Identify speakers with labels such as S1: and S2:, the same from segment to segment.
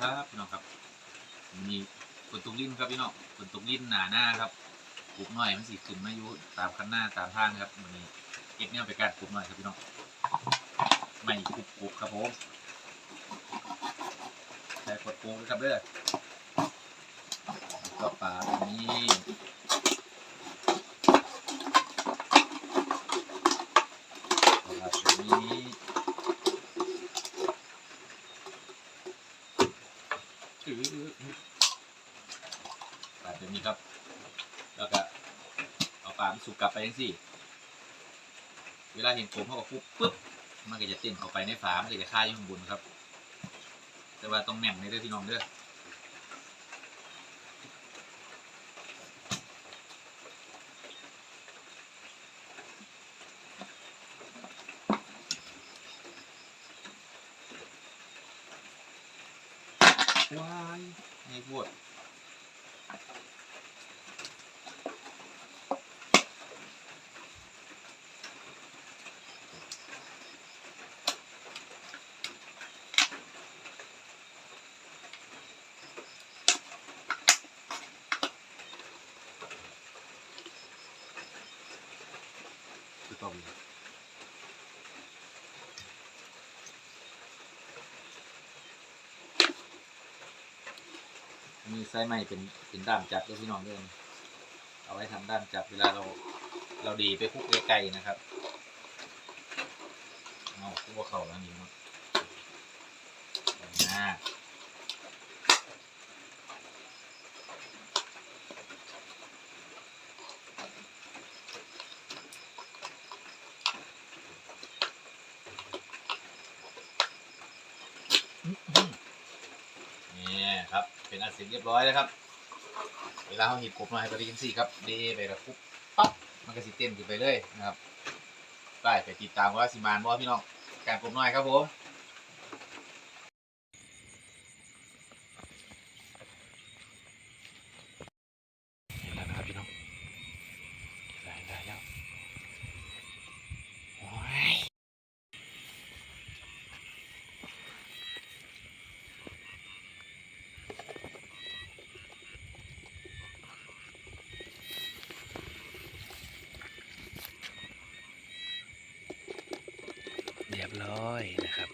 S1: ครับพี่น้องครับมีฝนตกลิ้นครับพี่น้องฝนตกลิ้นหนาหน้าครับปลูกหน่อยมันสิขึ้นมาอยู่ตามคันหน้าตามทางครับมันนี้เอ็ดเนี่ยไปการปลูกหน่อยครับพี่น้องไม่ปลูกรุบครับผมใส่กดปลูกเลยครับเด้อแล้วก็ปลาแบบนี้ปลาแบบนี้ อือปลาแบบนี้ครับ แล้วก็เอาปลาไปสุกกลับไปยังสี่ เวลาเห็นผมเขาก็ปุ๊บปุ๊บ มันก็จะเต้นออกไปในฝา มันก็จะคายอยู่ข้างบนครับ แต่ว่าต้องแหน่งในเรื่อพี่น้องเด้อ วายไงพวดต้อง มีไส้ใหม่เป็นเป็นด้ามจับด้วยพี่น้องด้วยเอาไว้ทำด้ามจับเวลาเราเราดีไปคุกไกลๆนะครับเอาคลุกว่เขาแล้วนี่เนาะอ่านี่ครับ เป็นอันเสร็จเรียบร้อยแล้วครับ เวลาเขาหีบกบมาให้ปฏิกินสี่ครับเดไปแล้วปุ๊บปั๊บมันก็สิเต้นขึ้นไปเลยนะครับได้ไปติดตามว่าสิมานบ่พี่น้องการกบน้อยครับผมเห็นแล้วนะครับพี่น้องได้ได้แล้วโอ้ยเร้อยนะครับ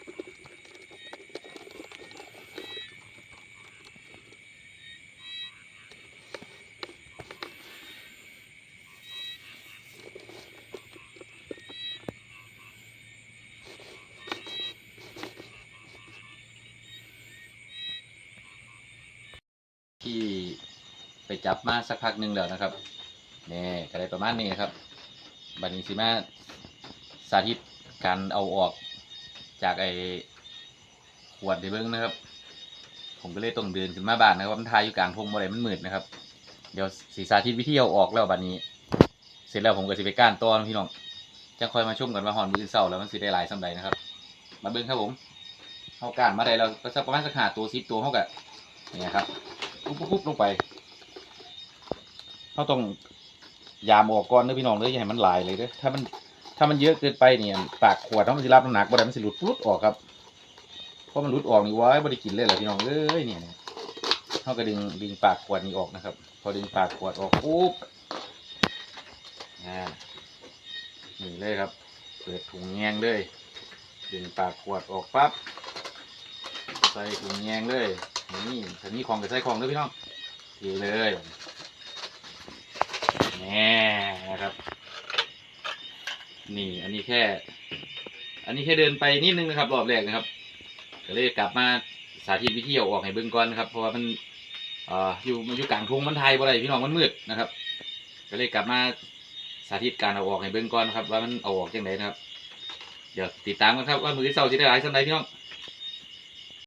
S1: ที่ไปจับมาสักพักหนึ่งแล้วนะครับนี่ก็ได้ประมาณนี้ครับ บัดนี้สิมาสาธิตการเอาออก จากไอ้ขวดในเบิ้งนะครับ ผมก็เลยต้องเดินขึ้นมาบ้านนะครับมันทายอยู่กลางพงอะไรมันมืดนะครับ เดี๋ยวสีสาธิตวิธีเอาออกแล้วบัดนี้ เสร็จแล้วผมก็สิไปก้านตอนพี่น้องจะคอยมาชมกันว่าหอนมืออนเศร้าแล้วมันสิได้หลายสำใดนะครับ มาเบิ้งครับผมเอาก้านมาได้แล้วก็สักประมาณสักหาตัวสิบตัวเท่ากับนี่ครับปุ๊บปุ๊บลงไปเขาต้องยามออกก่อนเด้อพี่น้องเด้ออย่าให้มันหลายเลยเด้อถ้ามัน ถ้ามันเยอะเกินไปเนี่ยปากขวดเขามันสิรับน้ำหนักบ่ได้มันสิหลุดปุ๊บออกครับเพราะมันหลุดออกนี่ไว้บ่ได้กินเลยเหรอพี่น้องเอ้ยเนี่ยเนี่ยเขาก็ดึงดึงปากขวดนี้ออกนะครับ พอดึงปากขวดออกปุ๊บอ่านี่เลยครับ เปิดถุงแยงเลยดึงปากขวดออกปั๊บใส่ถุงแยงเลยนี่ถ้ามีของก็ใส่ของด้วยพี่น้องเทเลยแน่นะครับ นี่ อันนี้แค่ อันนี้แค่เดินไปนิดนึงนะครับ รอบแรกนะครับก็เลยกลับมาสาธิตวิธีเอาออกให้เบื้องก่อนนะครับ เพราะว่ามันอ่ออยู่มันอยู่กลางทุ่งมันไทยบ่ไรพี่น้องมันมืดนะครับ ก็เลยกลับมาสาธิตการเอาออกให้เบื้องก่อนนะครับ ว่ามันเอาออกยังไงนะครับ เดี๋ยวติดตามกันครับว่ามือที่เศร้าจะได้หลายสักไหนพี่น้อง